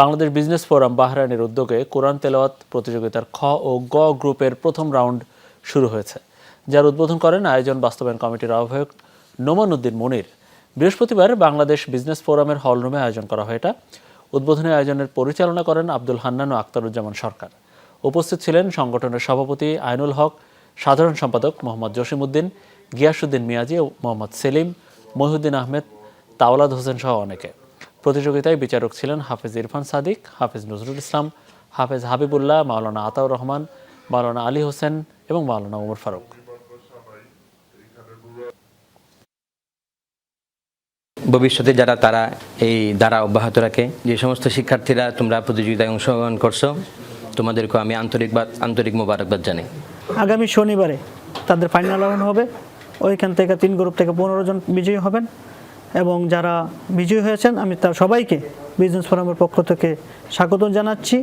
Bangladesh business forum বাহরাইনের উদ্যোগে কোরআন তেলাওয়াত প্রতিযোগিতার খ ও গ গ্রুপের প্রথম রাউন্ড শুরু হয়েছে, যার উদ্বোধন করেন আয়োজন বাস্তবায়ন কমিটির আহ্বায়ক নোমান উদ্দিন মনির। বৃহস্পতিবার বাংলাদেশ বিজনেস ফোরামের হলরুমে আয়োজন করা হয় এটা। উদ্বোধনী আয়োজনের পরিচালনা করেন আব্দুল হান্নান ও আক্তারুজ্জামান সরকার। উপস্থিত ছিলেন সংগঠনের সভাপতি আইনুল হক, সাধারণ সম্পাদক মোহাম্মদ জসিমউদ্দিন গিয়াসুদ্দিন মিয়াজি ও মোহাম্মদ সেলিম, মহিউদ্দিন আহমেদ, তাওলাদ হোসেন সহ অনেকে। প্রতিযোগিতায় বিচারক ছিলেন হাফেজ ইরফান সাদিক হাফেজ নজরুল ইসলাম হাফেজ হাবিবুল্লাহ মাওলানা আতাউর রহমান মাওলানা আলী হোসেন এবং মাওলানা উমর ফারুক। ভবিষ্যতে যারা তারা এই দ্বারা অব্যাহত রাখে যে সমস্ত শিক্ষার্থীরা তোমরা প্রতিযোগিতায় অংশগ্রহণ করছ তোমাদেরকে আমি আন্তরিকবাদ আন্তরিক মোবারকবাদ জানাই। আগামী শনিবারে তাদের ফাইনাল রাউন্ড হবে। ওইখান থেকে তিন গ্রুপ থেকে পনেরো জন বিজয়ী হবেন। এবং যারা বিজয়ী হয়েছেন আমি তার সবাইকে বিজনেস ফোরামের পক্ষ থেকে স্বাগত জানাচ্ছি।